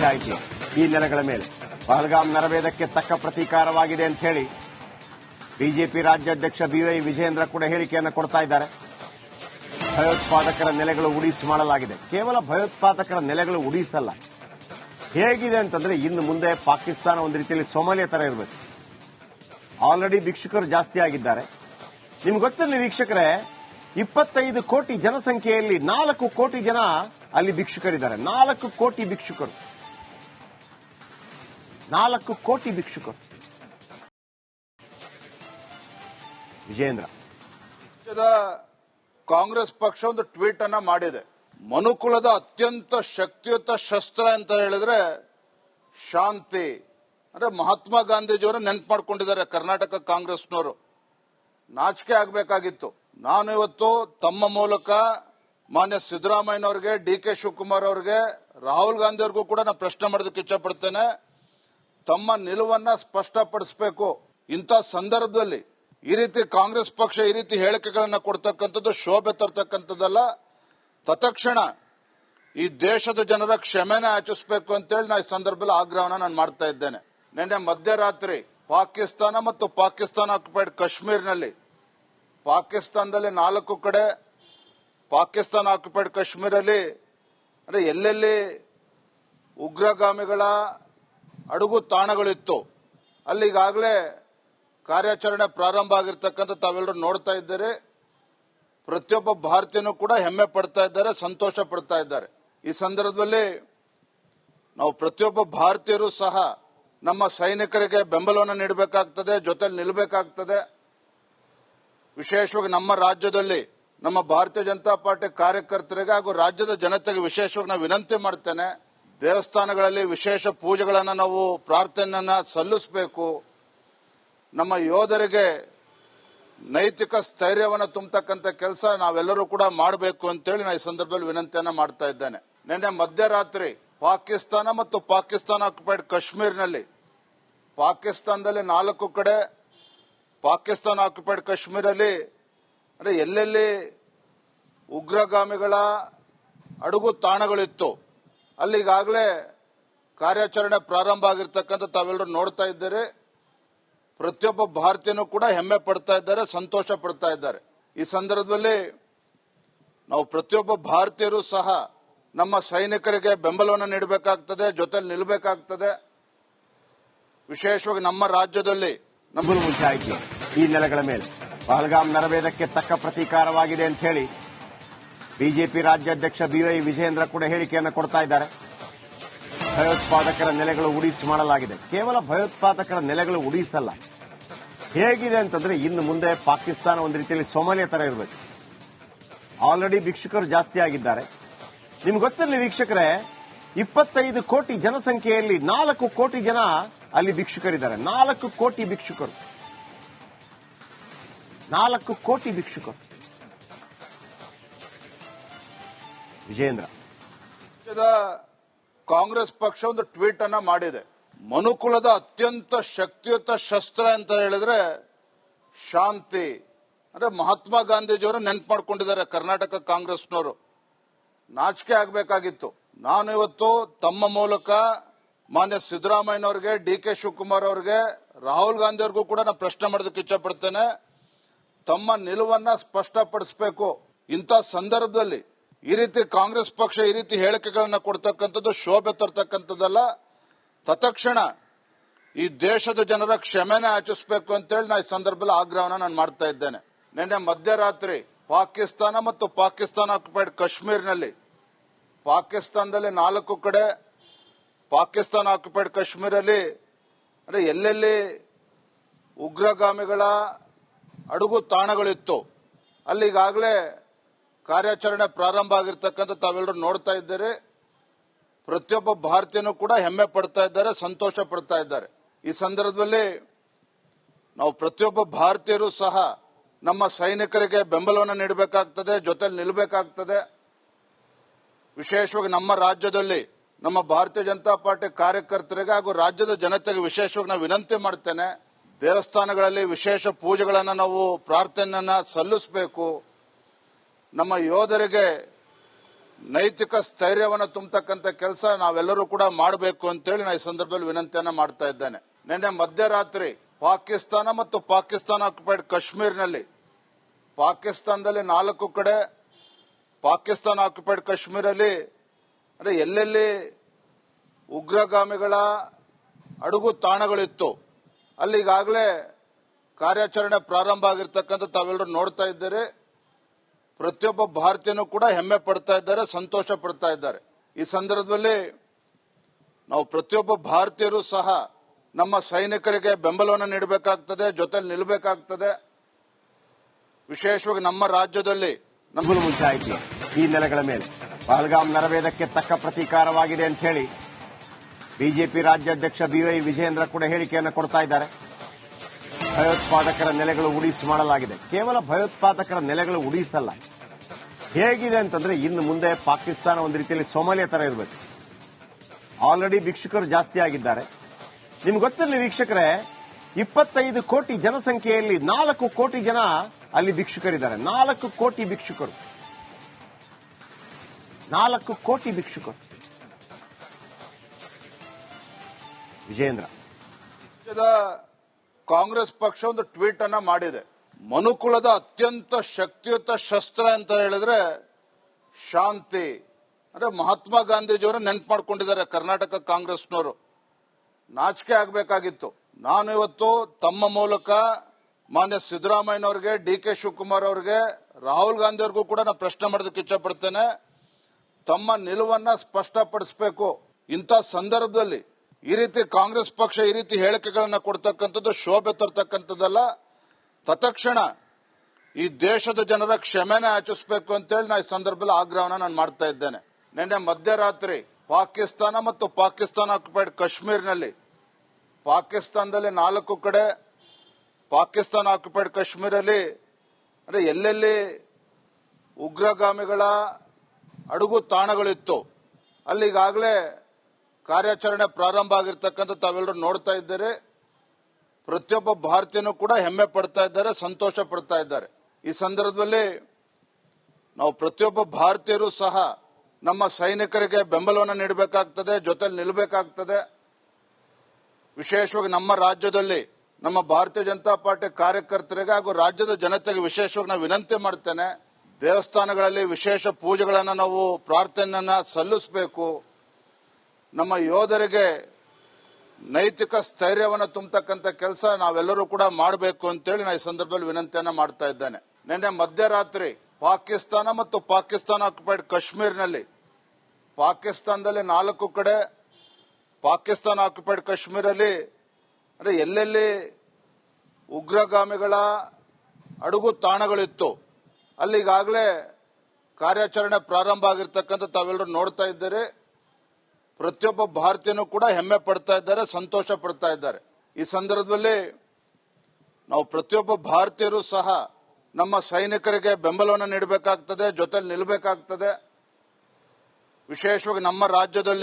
ಮುನ್ಸಾಯಿತಿ ಈ ನೆಲೆಗಳ ಮೇಲೆ. ಪಹಲ್ಗಾಮ್ ನರವೇದಕ್ಕೆ ತಕ್ಕ ಪ್ರತೀಕಾರವಾಗಿದೆ ಅಂತ ಹೇಳಿ ಬಿಜೆಪಿ ರಾಜ್ಯಾಧ್ಯಕ್ಷ ಬಿವೈ ವಿಜೇಂದ್ರ ಕೂಡ ಹೇಳಿಕೆಯನ್ನು ಕೊಡ್ತಾ ಇದ್ದಾರೆ. ಭಯೋತ್ಪಾದಕರ ನೆಲೆಗಳು ಉಡೀಸ್ ಮಾಡಲಾಗಿದೆ. ಕೇವಲ ಭಯೋತ್ಪಾದಕರ ನೆಲೆಗಳು ಉಡೀಸಲ್ಲ. ಹೇಗಿದೆ ಅಂತಂದ್ರೆ ಇನ್ನು ಮುಂದೆ ಪಾಕಿಸ್ತಾನ ಒಂದು ರೀತಿಯಲ್ಲಿ ಸೋಮಾಲಿಯ ತರ ಇರಬೇಕು. ಆಲ್ರೆಡಿ ಭಿಕ್ಷುಕರು ಜಾಸ್ತಿ ಆಗಿದ್ದಾರೆ. ನಿಮ್ಗೆ ಗೊತ್ತಿರಲಿ ವೀಕ್ಷಕರೇ, ಇಪ್ಪತ್ತೈದು ಕೋಟಿ ಜನಸಂಖ್ಯೆಯಲ್ಲಿ ನಾಲ್ಕು ಕೋಟಿ ಜನ ಅಲ್ಲಿ ಭಿಕ್ಷುಕರಿದ್ದಾರೆ. ನಾಲ್ಕು ಕೋಟಿ ಭಿಕ್ಷುಕರು. ನಾಲ್ಕು ಕೋಟಿ ಭಿಕ್ಷುಕರು. ವಿಜೇಂದ್ರ ಕಾಂಗ್ರೆಸ್ ಪಕ್ಷ ಒಂದು ಟ್ವೀಟ್ ಅನ್ನ ಮಾಡಿದೆ. ಮನುಕುಲದ ಅತ್ಯಂತ ಶಕ್ತಿಯುತ ಶಸ್ತ್ರ ಅಂತ ಹೇಳಿದ್ರೆ ಶಾಂತಿ. ಅಂದ್ರೆ ಮಹಾತ್ಮ ಗಾಂಧೀಜಿಯವರು ನೆನ್ಪು ಮಾಡ್ಕೊಂಡಿದ್ದಾರೆ ಕರ್ನಾಟಕ ಕಾಂಗ್ರೆಸ್ನವರು. ನಾಚಿಕೆ ಆಗಬೇಕಾಗಿತ್ತು. ನಾನು ಇವತ್ತು ತಮ್ಮ ಮೂಲಕ ಮಾನ್ಯ ಸಿದ್ದರಾಮಯ್ಯನವ್ರಿಗೆ, ಡಿ ಕೆ ಶಿವಕುಮಾರ್ ಅವರಿಗೆ, ರಾಹುಲ್ ಗಾಂಧಿ ಅವ್ರಿಗೂ ಕೂಡ ನಾನು ಪ್ರಶ್ನೆ ಮಾಡೋದಕ್ಕೆ ಇಚ್ಛಪಡ್ತೇನೆ ತಮ್ಮ ನಿಲುವನ್ನ ಸ್ಪಷ್ಟಪಡಿಸಬೇಕು. ಇಂಥ ಸಂದರ್ಭದಲ್ಲಿ ಈ ರೀತಿ ಕಾಂಗ್ರೆಸ್ ಪಕ್ಷ ಈ ರೀತಿ ಹೇಳಿಕೆಗಳನ್ನ ಕೊಡ್ತಕ್ಕಂಥದ್ದು ಶೋಭೆ ತರ್ತಕ್ಕಂಥದ್ದಲ್ಲ. ತತ್ಕ್ಷಣ ಈ ದೇಶದ ಜನರ ಕ್ಷಮೆನ ಅಂತ ಅಂತೇಳಿ ನಾ ಈ ಸಂದರ್ಭದಲ್ಲಿ ಆಗ್ರಹವನ್ನ ನಾನು ಮಾಡ್ತಾ ಇದ್ದೇನೆ. ನಿನ್ನೆ ಮಧ್ಯರಾತ್ರಿ ಪಾಕಿಸ್ತಾನ ಮತ್ತು ಪಾಕಿಸ್ತಾನ ಆಕ್ಯುಪೈಡ್ ಕಾಶ್ಮೀರ್ನಲ್ಲಿ ಪಾಕಿಸ್ತಾನದಲ್ಲಿ ನಾಲ್ಕು ಕಡೆ ಪಾಕಿಸ್ತಾನ ಆಕ್ಯುಪೈಡ್ ಕಾಶ್ಮೀರಲ್ಲಿ ಅಂದ್ರೆ ಎಲ್ಲೆಲ್ಲಿ ಉಗ್ರಗಾಮಿಗಳ ಅಡುಗು ತಾಣಗಳಿತ್ತು. ಅಲ್ಲಿಗಾಗಲೇ ಕಾರ್ಯಾಚರಣೆ ಪ್ರಾರಂಭ ಆಗಿರ್ತಕ್ಕಂಥ ತಾವೆಲ್ಲರೂ ನೋಡ್ತಾ ಇದ್ದೀರಿ. ಪ್ರತಿಯೊಬ್ಬ ಭಾರತೀಯನೂ ಕೂಡ ಹೆಮ್ಮೆ ಪಡ್ತಾ ಇದ್ದಾರೆ, ಸಂತೋಷ ಪಡ್ತಾ ಇದ್ದಾರೆ. ಈ ಸಂದರ್ಭದಲ್ಲಿ ನಾವು ಪ್ರತಿಯೊಬ್ಬ ಭಾರತೀಯರು ಸಹ ನಮ್ಮ ಸೈನಿಕರಿಗೆ ಬೆಂಬಲವನ್ನು ನೀಡಬೇಕಾಗ್ತದೆ, ಜೊತೆಲಿ ನಿಲ್ಲಬೇಕಾಗ್ತದೆ. ವಿಶೇಷವಾಗಿ ನಮ್ಮ ರಾಜ್ಯದಲ್ಲಿ ನಮ್ಮ ಭಾರತೀಯ ಜನತಾ ಪಾರ್ಟಿ ಕಾರ್ಯಕರ್ತರಿಗೆ ಹಾಗೂ ರಾಜ್ಯದ ಜನತೆಗೆ ವಿಶೇಷವಾಗಿ ನಾವು ವಿನಂತಿ ಮಾಡ್ತೇನೆ. ದೇವಸ್ಥಾನಗಳಲ್ಲಿ ವಿಶೇಷ ಪೂಜೆಗಳನ್ನು ನಾವು ಪ್ರಾರ್ಥನೆಯನ್ನು ಸಲ್ಲಿಸಬೇಕು. ನಮ್ಮ ಯೋಧರಿಗೆ ನೈತಿಕ ಸ್ಥೈರ್ಯವನ್ನು ತುಂಬತಕ್ಕಂಥ ಕೆಲಸ ನಾವೆಲ್ಲರೂ ಕೂಡ ಮಾಡಬೇಕು ಅಂತೇಳಿ ನಾನು ಈ ಸಂದರ್ಭದಲ್ಲಿ ವಿನಂತಿಯನ್ನು ಮಾಡ್ತಾ ಇದ್ದೇನೆ. ನಿನ್ನೆ ಮಧ್ಯರಾತ್ರಿ ಪಾಕಿಸ್ತಾನ ಮತ್ತು ಪಾಕಿಸ್ತಾನ ಆಕ್ಯುಪೈಡ್ ಕಾಶ್ಮೀರ್ನಲ್ಲಿ ಪಾಕಿಸ್ತಾನದಲ್ಲಿ ನಾಲ್ಕು ಕಡೆ ಪಾಕಿಸ್ತಾನ ಆಕ್ಯುಪೈಡ್ ಕಾಶ್ಮೀರಲ್ಲಿ ಅಂದರೆ ಎಲ್ಲೆಲ್ಲಿ ಉಗ್ರಗಾಮಿಗಳ ಅಡುಗು ತಾಣಗಳಿತ್ತು ಅಲ್ಲಿ ಈಗಾಗಲೇ ಕಾರ್ಯಾಚರಣೆ ಪ್ರಾರಂಭ ಆಗಿರ್ತಕ್ಕಂಥ ತಾವೆಲ್ಲರೂ ನೋಡ್ತಾ ಇದ್ದಾರೆ. ಪ್ರತಿಯೊಬ್ಬ ಭಾರತೀಯನೂ ಕೂಡ ಹೆಮ್ಮೆ ಪಡ್ತಾ ಇದ್ದಾರೆ, ಸಂತೋಷ ಪಡ್ತಾ ಇದ್ದಾರೆ. ಈ ಸಂದರ್ಭದಲ್ಲಿ ನಾವು ಪ್ರತಿಯೊಬ್ಬ ಭಾರತೀಯರು ಸಹ ನಮ್ಮ ಸೈನಿಕರಿಗೆ ಬೆಂಬಲವನ್ನು ನೀಡಬೇಕಾಗ್ತದೆ, ಜೊತೆಲಿ ನಿಲ್ಲಬೇಕಾಗ್ತದೆ ವಿಶೇಷವಾಗಿ ನಮ್ಮ ರಾಜ್ಯದಲ್ಲಿ ನಮ್ಮ ಈ ನೆಲೆಗಳ ಮೇಲೆ ಪಹಲ್ಗಾಮ್ ನರವೇದಕ್ಕೆ ತಕ್ಕ ಪ್ರತೀಕಾರವಾಗಿದೆ ಅಂತ ಹೇಳಿ ಬಿಜೆಪಿ ರಾಜ್ಯಾಧ್ಯಕ್ಷ ಬಿವೈ ವಿಜೇಂದ್ರ ಕೂಡ ಹೇಳಿಕೆಯನ್ನು ಕೊಡ್ತಾ ಇದ್ದಾರೆ. ಭಯೋತ್ಪಾದಕರ ನೆಲೆಗಳು ಉಡಿಸಿ ಮಾಡಲಾಗಿದೆ. ಕೇವಲ ಭಯೋತ್ಪಾದಕರ ನೆಲೆಗಳು ಉಡೀಸಲ್ಲ. ಹೇಗಿದೆ ಅಂತಂದ್ರೆ ಇನ್ನು ಮುಂದೆ ಪಾಕಿಸ್ತಾನ ಒಂದು ರೀತಿಯಲ್ಲಿ ಸೋಮಾಲಿಯ ತರ ಇರಬೇಕು. ಆಲ್ರೆಡಿ ಭಿಕ್ಷುಕರು ಜಾಸ್ತಿ ಆಗಿದ್ದಾರೆ. ನಿಮ್ಗೆ ಗೊತ್ತಿರಲಿ ವೀಕ್ಷಕರೇ, ಇಪ್ಪತ್ತೈದು ಕೋಟಿ ಜನಸಂಖ್ಯೆಯಲ್ಲಿ ನಾಲ್ಕು ಕೋಟಿ ಜನ ಅಲ್ಲಿ ಭಿಕ್ಷುಕರಿದ್ದಾರೆ. ನಾಲ್ಕು ಕೋಟಿ ಭಿಕ್ಷುಕರು. ನಾಲ್ಕು ಕೋಟಿ ಭಿಕ್ಷುಕರು. ವಿಜೇಂದ್ರ ಕಾಂಗ್ರೆಸ್ ಪಕ್ಷ ಒಂದು ಟ್ವೀಟ್ ಅನ್ನ ಮಾಡಿದೆ. ಮನುಕುಲದ ಅತ್ಯಂತ ಶಕ್ತಿಯುತ ಶಸ್ತ್ರ ಅಂತ ಹೇಳಿದ್ರೆ ಶಾಂತಿ. ಅಂದ್ರೆ ಮಹಾತ್ಮ ಗಾಂಧೀಜಿಯವರು ನೆನ್ಪು ಮಾಡ್ಕೊಂಡಿದ್ದಾರೆ ಕರ್ನಾಟಕ ಕಾಂಗ್ರೆಸ್ನವರು. ನಾಚಿಕೆ ಆಗಬೇಕಾಗಿತ್ತು. ನಾನು ಇವತ್ತು ತಮ್ಮ ಮೂಲಕ ಮಾನ್ಯ ಸಿದ್ದರಾಮಯ್ಯನವ್ರಿಗೆ ಡಿ ಕೆ ಶಿವಕುಮಾರ್ ಅವರಿಗೆ, ರಾಹುಲ್ ಗಾಂಧಿ ಅವ್ರಿಗೂ ಕೂಡ ನಾನು ಪ್ರಶ್ನೆ ಮಾಡೋದಕ್ಕೆ ಇಚ್ಛಪಡ್ತೇನೆ ತಮ್ಮ ನಿಲುವನ್ನ ಸ್ಪಷ್ಟಪಡಿಸಬೇಕು. ಇಂಥ ಸಂದರ್ಭದಲ್ಲಿ ಈ ರೀತಿ ಕಾಂಗ್ರೆಸ್ ಪಕ್ಷ ಈ ರೀತಿ ಹೇಳಿಕೆಗಳನ್ನ ಕೊಡ್ತಕ್ಕಂಥದ್ದು, ಶೋಭೆ ತರ್ತಕ್ಕಂಥದ್ದಲ್ಲ. ತತ್ಕ್ಷಣ ಈ ದೇಶದ ಜನರ ಕ್ಷಮೆನ ಆಚಿಸಬೇಕು ಅಂತೇಳಿ ನಾ ಈ ಸಂದರ್ಭದಲ್ಲಿ ಆಗ್ರಹವನ್ನ ನಾನು ಮಾಡ್ತಾ ಇದ್ದೇನೆ. ನಿನ್ನೆ ಮಧ್ಯರಾತ್ರಿ ಪಾಕಿಸ್ತಾನ ಮತ್ತು ಪಾಕಿಸ್ತಾನ ಆಕ್ಯುಪೈಡ್ ಕಾಶ್ಮೀರ್ನಲ್ಲಿ ಪಾಕಿಸ್ತಾನದಲ್ಲಿ ನಾಲ್ಕು ಕಡೆ, ಪಾಕಿಸ್ತಾನ ಆಕ್ಯುಪೈಡ್ ಕಾಶ್ಮೀರಲ್ಲಿ ಅಂದ್ರೆ ಎಲ್ಲೆಲ್ಲಿ ಉಗ್ರಗಾಮಿಗಳ ಅಡುಗು ತಾಣಗಳಿತ್ತು, ಅಲ್ಲಿ ಈಗಾಗಲೇ ಕಾರ್ಯಾಚರಣೆ ಪ್ರಾರಂಭ ಆಗಿರ್ತಕ್ಕಂಥ ತಾವೆಲ್ಲರೂ ನೋಡ್ತಾ ಇದ್ದೀರಿ. ಪ್ರತಿಯೊಬ್ಬ ಭಾರತೀಯನೂ ಕೂಡ ಹೆಮ್ಮೆ ಪಡ್ತಾ ಇದ್ದಾರೆ, ಸಂತೋಷ ಪಡ್ತಾ ಇದ್ದಾರೆ. ಈ ಸಂದರ್ಭದಲ್ಲಿ ನಾವು ಪ್ರತಿಯೊಬ್ಬ ಭಾರತೀಯರು ಸಹ ನಮ್ಮ ಸೈನಿಕರಿಗೆ ಬೆಂಬಲವನ್ನು ನೀಡಬೇಕಾಗ್ತದೆ, ಜೊತೆಲಿ ನಿಲ್ಲಬೇಕಾಗ್ತದೆ. ವಿಶೇಷವಾಗಿ ನಮ್ಮ ರಾಜ್ಯದಲ್ಲಿ ನಮ್ಮ ಭಾರತೀಯ ಜನತಾ ಪಾರ್ಟಿ ಕಾರ್ಯಕರ್ತರಿಗೆ ಹಾಗೂ ರಾಜ್ಯದ ಜನತೆಗೆ ವಿಶೇಷವಾಗಿ ನಾವು ವಿನಂತಿ ಮಾಡ್ತೇನೆ, ದೇವಸ್ಥಾನಗಳಲ್ಲಿ ವಿಶೇಷ ಪೂಜೆಗಳನ್ನು ನಾವು, ಪ್ರಾರ್ಥನೆಯನ್ನ ಸಲ್ಲಿಸಬೇಕು. ನಮ್ಮ ಯೋಧರಿಗೆ ನೈತಿಕ ಸ್ಥೈರ್ಯವನ್ನು ತುಂಬತಕ್ಕಂಥ ಕೆಲಸ ನಾವೆಲ್ಲರೂ ಕೂಡ ಮಾಡಬೇಕು ಅಂತೇಳಿ ನಾನು ಈ ಸಂದರ್ಭದಲ್ಲಿ ವಿನಂತಿಯನ್ನ ಮಾಡ್ತಾ ಇದ್ದೇನೆ. ನಿನ್ನೆ ಮಧ್ಯರಾತ್ರಿ ಪಾಕಿಸ್ತಾನ ಮತ್ತು ಪಾಕಿಸ್ತಾನ ಆಕ್ಯುಪೈಡ್ ಕಾಶ್ಮೀರ್ನಲ್ಲಿ ಪಾಕಿಸ್ತಾನದಲ್ಲಿ ನಾಲ್ಕು ಕಡೆ ಪಾಕಿಸ್ತಾನ ಆಕ್ಯುಪೈಡ್ ಕಾಶ್ಮೀರಲ್ಲಿ ಅಂದ್ರೆ ಎಲ್ಲೆಲ್ಲಿ ಉಗ್ರಗಾಮಿಗಳ ಅಡುಗು ತಾಣಗಳಿತ್ತು, ಅಲ್ಲಿ ಈಗಾಗಲೇ ಕಾರ್ಯಾಚರಣೆ ಪ್ರಾರಂಭ ಆಗಿರ್ತಕ್ಕಂಥ ತಾವೆಲ್ಲರೂ ನೋಡ್ತಾ ಇದ್ದೀರಿ. ಪ್ರತಿಯೊಬ್ಬ ಭಾರತೀಯನೂ ಕೂಡ ಹೆಮ್ಮೆ ಪಡ್ತಾ ಇದ್ದಾರೆ, ಸಂತೋಷ ಪಡ್ತಾ ಇದ್ದಾರೆ. ಈ ಸಂದರ್ಭದಲ್ಲಿ ನಾವು ಪ್ರತಿಯೊಬ್ಬ ಭಾರತೀಯರು ಸಹ ನಮ್ಮ ಸೈನಿಕರಿಗೆ ಬೆಂಬಲವನ್ನು ನೀಡಬೇಕಾಗ್ತದೆ, ಜೊತೆಲಿ ನಿಲ್ಲಬೇಕಾಗ್ತದೆ. ವಿಶೇಷವಾಗಿ ನಮ್ಮ ರಾಜ್ಯದಲ್ಲಿ ನಮಗೂ ಮುಂಚೆ ಆಯ್ತು ಈ ನೆಲೆಗಳ ಮೇಲೆ ಪಹಲ್ಗಾಮ್ ನರವೇದಕ್ಕೆ ತಕ್ಕ ಪ್ರತೀಕಾರವಾಗಿದೆ ಅಂತ ಹೇಳಿ ಬಿಜೆಪಿ ರಾಜ್ಯಾಧ್ಯಕ್ಷ ಬಿವೈ ವಿಜಯೇಂದ್ರ ಕೂಡ ಹೇಳಿಕೆಯನ್ನು ಕೊಡ್ತಾ ಇದ್ದಾರೆ. ಭಯೋತ್ಪಾದಕರ ನೆಲೆಗಳು ಉಡಿಸಿ ಮಾಡಲಾಗಿದೆ. ಕೇವಲ ಭಯೋತ್ಪಾದಕರ ನೆಲೆಗಳು ಉಡೀಸಲ್ಲ. ಹೇಗಿದೆ ಅಂತಂದ್ರೆ ಇನ್ನು ಮುಂದೆ ಪಾಕಿಸ್ತಾನ ಒಂದು ರೀತಿಯಲ್ಲಿ ಸೋಮಾಲಿಯಾ ತರ ಇರಬೇಕು. ಆಲ್ರೆಡಿ ವೀಕ್ಷಕರು ಜಾಸ್ತಿ ಆಗಿದ್ದಾರೆ. ನಿಮ್ಗೆ ಗೊತ್ತಿರಲಿ ವೀಕ್ಷಕರೇ, ಇಪ್ಪತ್ತೈದು ಕೋಟಿ ಜನಸಂಖ್ಯೆಯಲ್ಲಿ ನಾಲ್ಕು ಕೋಟಿ ಜನ ಅಲ್ಲಿ ಭಿಕ್ಷುಕರಿದ್ದಾರೆ. ನಾಲ್ಕು ಕೋಟಿ ಭಿಕ್ಷುಕರು. ನಾಲ್ಕು ಕೋಟಿ ಭಿಕ್ಷುಕರು. ವಿಜೇಂದ್ರ ಕಾಂಗ್ರೆಸ್ ಪಕ್ಷ ಒಂದು ಟ್ವೀಟ್ ಅನ್ನ ಮಾಡಿದೆ. ಮನುಕುಲದ ಅತ್ಯಂತ ಶಕ್ತಿಯುತ ಶಸ್ತ್ರ ಅಂತ ಹೇಳಿದ್ರೆ ಶಾಂತಿ. ಅಂದ್ರೆ ಮಹಾತ್ಮ ಗಾಂಧೀಜಿಯವರ ನೆನ್ಪು ಮಾಡ್ಕೊಂಡಿದ್ದಾರೆ ಕರ್ನಾಟಕ ಕಾಂಗ್ರೆಸ್ನವರು. ನಾಚಿಕೆ ಆಗಬೇಕಾಗಿತ್ತು. ನಾನು ಇವತ್ತು ತಮ್ಮ ಮೂಲಕ ಮಾನ್ಯ ಸಿದ್ದರಾಮಯ್ಯನವ್ರಿಗೆ, ಡಿ ಕೆ ಶಿವಕುಮಾರ್ ಅವರಿಗೆ, ರಾಹುಲ್ ಗಾಂಧಿ ಅವ್ರಿಗೂ ಕೂಡ ನಾನು ಪ್ರಶ್ನೆ ಮಾಡೋದಕ್ಕೆ ಇಚ್ಛಪಡ್ತೇನೆ ತಮ್ಮ ನಿಲುವನ್ನ ಸ್ಪಷ್ಟಪಡಿಸಬೇಕು. ಇಂಥ ಸಂದರ್ಭದಲ್ಲಿ ಈ ರೀತಿ ಕಾಂಗ್ರೆಸ್ ಪಕ್ಷ ಈ ರೀತಿ ಹೇಳಿಕೆಗಳನ್ನ ಕೊಡ್ತಕ್ಕಂಥದ್ದು ಶೋಭೆ ತರ್ತಕ್ಕಂಥದ್ದಲ್ಲ. ತತ್ಕ್ಷಣ ಈ ದೇಶದ ಜನರ ಕ್ಷಮೆನೆ ಆಚಿಸಬೇಕು ಅಂತೇಳಿ ನಾ ಈ ಸಂದರ್ಭದಲ್ಲಿ ಆಗ್ರಹವನ್ನ ನಾನು ಮಾಡ್ತಾ ಇದ್ದೇನೆ. ನಿನ್ನೆ ಮಧ್ಯರಾತ್ರಿ ಪಾಕಿಸ್ತಾನ ಮತ್ತು ಪಾಕಿಸ್ತಾನ ಆಕ್ಯುಪೈಡ್ ಕಾಶ್ಮೀರ್ನಲ್ಲಿ ಪಾಕಿಸ್ತಾನದಲ್ಲಿ ನಾಲ್ಕು ಕಡೆ ಪಾಕಿಸ್ತಾನ ಆಕ್ಯುಪೈಡ್ ಕಾಶ್ಮೀರಲ್ಲಿ ಅಂದ್ರೆ ಎಲ್ಲೆಲ್ಲಿ ಉಗ್ರಗಾಮಿಗಳ ಅಡುಗು ತಾಣಗಳಿತ್ತು ಅಲ್ಲಿಗಾಗಲೇ ಕಾರ್ಯಾಚರಣೆ ಪ್ರಾರಂಭ ಆಗಿರ್ತಕ್ಕಂಥ ತಾವೆಲ್ಲರೂ ನೋಡ್ತಾ ಇದ್ದೀರಿ. ಪ್ರತಿಯೊಬ್ಬ ಭಾರತೀಯನೂ ಕೂಡ ಹೆಮ್ಮೆ ಪಡ್ತಾ ಇದ್ದಾರೆ, ಸಂತೋಷ ಪಡ್ತಾ ಇದ್ದಾರೆ. ಈ ಸಂದರ್ಭದಲ್ಲಿ ನಾವು ಪ್ರತಿಯೊಬ್ಬ ಭಾರತೀಯರು ಸಹ ನಮ್ಮ ಸೈನಿಕರಿಗೆ ಬೆಂಬಲವನ್ನು ನೀಡಬೇಕಾಗ್ತದೆ, ಜೊತೆಲಿ ನಿಲ್ಲಬೇಕಾಗ್ತದೆ ವಿಶೇಷವಾಗಿ ನಮ್ಮ ರಾಜ್ಯದಲ್ಲಿ ನಮ್ಮ ಭಾರತೀಯ ಜನತಾ ಪಾರ್ಟಿ ಕಾರ್ಯಕರ್ತರಿಗೆ ಹಾಗೂ ರಾಜ್ಯದ ಜನತೆಗೆ ವಿಶೇಷವಾಗಿ ನಾವು ವಿನಂತಿ ಮಾಡ್ತೇನೆ, ದೇವಸ್ಥಾನಗಳಲ್ಲಿ ವಿಶೇಷ ಪೂಜೆಗಳನ್ನು ನಾವು ಪ್ರಾರ್ಥನೆಯನ್ನ ಸಲ್ಲಿಸಬೇಕು. ನಮ್ಮ ಯೋಧರಿಗೆ ನೈತಿಕ ಸ್ಥೈರ್ಯವನ್ನು ತುಂಬತಕ್ಕಂಥ ಕೆಲಸ ನಾವೆಲ್ಲರೂ ಕೂಡ ಮಾಡಬೇಕು ಅಂತೇಳಿ ನಾನು ಈ ಸಂದರ್ಭದಲ್ಲಿ ವಿನಂತಿಯನ್ನ ಮಾಡ್ತಾ ಇದ್ದೇನೆ. ನಿನ್ನೆ ಮಧ್ಯರಾತ್ರಿ ಪಾಕಿಸ್ತಾನ ಮತ್ತು ಪಾಕಿಸ್ತಾನ ಆಕ್ಯುಪೈಡ್ ಕಾಶ್ಮೀರ್ನಲ್ಲಿ ಪಾಕಿಸ್ತಾನದಲ್ಲಿ ನಾಲ್ಕು ಕಡೆ ಪಾಕಿಸ್ತಾನ ಆಕ್ಯುಪೈಡ್ ಕಾಶ್ಮೀರಲ್ಲಿ ಅಂದ್ರೆ ಎಲ್ಲೆಲ್ಲಿ ಉಗ್ರಗಾಮಿಗಳ ಅಡುಗು ತಾಣಗಳಿತ್ತು ಅಲ್ಲಿಗಾಗಲೇ ಕಾರ್ಯಾಚರಣೆ ಪ್ರಾರಂಭ ಆಗಿರ್ತಕ್ಕಂಥ ತಾವೆಲ್ಲರೂ ನೋಡ್ತಾ ಇದ್ದೀರಿ. ಪ್ರತಿಯೊಬ್ಬ ಭಾರತೀಯನೂ ಕೂಡ ಹೆಮ್ಮೆ ಪಡ್ತಾ ಇದ್ದಾರೆ, ಸಂತೋಷ ಪಡ್ತಾ ಇದ್ದಾರೆ. ಈ ಸಂದರ್ಭದಲ್ಲಿ ನಾವು ಪ್ರತಿಯೊಬ್ಬ ಭಾರತೀಯರು ಸಹ ನಮ್ಮ ಸೈನಿಕರಿಗೆ ಬೆಂಬಲವನ್ನು ನೀಡಬೇಕಾಗ್ತದೆ, ಜೊತೆಲಿ ನಿಲ್ಲಬೇಕಾಗ್ತದೆ ವಿಶೇಷವಾಗಿ ನಮ್ಮ ರಾಜ್ಯದಲ್ಲಿ